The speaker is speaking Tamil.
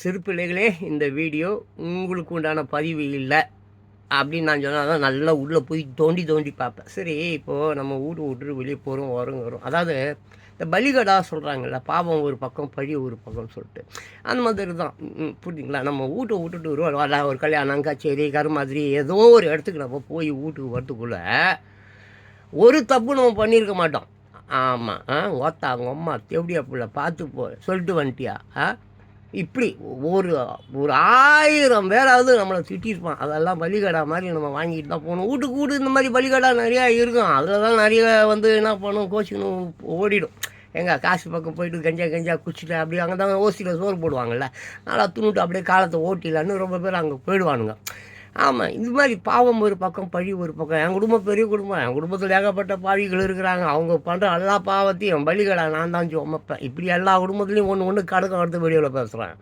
சிறு பிள்ளைகளே இந்த வீடியோ உங்களுக்கு உண்டான பதிவு இல்லை. அப்படின்னு நான் சொன்னால் தான் நல்லா உள்ளே போய் தோண்டி தோண்டி பார்ப்பேன். சரி இப்போது நம்ம ஊர் விட்டு வெளியே போகிறோம் வரும் வரும். அதாவது இந்த பலிகடா சொல்கிறாங்கல்ல பாவம் ஒரு பக்கம் பழி ஒரு பக்கம்னு சொல்லிட்டு. அந்த மாதிரி தான். ம், புரியுதுங்களா? நம்ம வீட்டை விட்டுட்டு வருவோம். வரல ஒரு கல்யாணம் கச்சேரி கருமாதிரி ஏதோ ஒரு இடத்துக்கு நம்ம போய் வீட்டுக்கு வரத்துக்குள்ளே ஒரு தப்பு நம்ம பண்ணியிருக்க மாட்டோம். ஆமாம் ஆ ஓத்தா அவங்க அம்மா தேவடியா பிள்ளை பார்த்து போ சொல்லிட்டு வந்துட்டியா? ஆ? இப்படி ஒரு ஒரு ஆயிரம் பேராவது நம்மளை திட்டிருப்பான். அதெல்லாம் பலிகடா மாதிரி நம்ம வாங்கிட்டு தான் போகணும். வீட்டுக்கு வீடு இந்த மாதிரி பலிகடா நிறையா இருக்கும். அதில் தான் நிறைய வந்து என்ன பண்ணும்? கோச்சிக்கணும் ஓடிடும். எங்கே காசு பக்கம் போயிட்டு கஞ்சா கஞ்சா குச்சிட்டு அப்படியே அங்கே தான் ஓசியில் சோறு போடுவாங்கல்ல. நல்லா துணுட்டு அப்படியே காலத்தை ஓட்டிடலான்னு ரொம்ப பேர் அங்கே போயிடுவானுங்க. ஆமாம் இந்த மாதிரி பாவம் ஒரு பக்கம் பழி ஒரு பக்கம். என் குடும்பம் பெரிய குடும்பம். என் குடும்பத்தில் ஏகப்பட்ட பாவிகள் இருக்கிறாங்க. அவங்க பண்ணுற எல்லா பாவத்தையும் பலிகளை நான் தான் சுமப்பேன். இப்படி எல்லா குடும்பத்துலேயும் ஒன்று ஒன்று கடக்கம் எடுத்து வெளியில் பேசுகிறேன்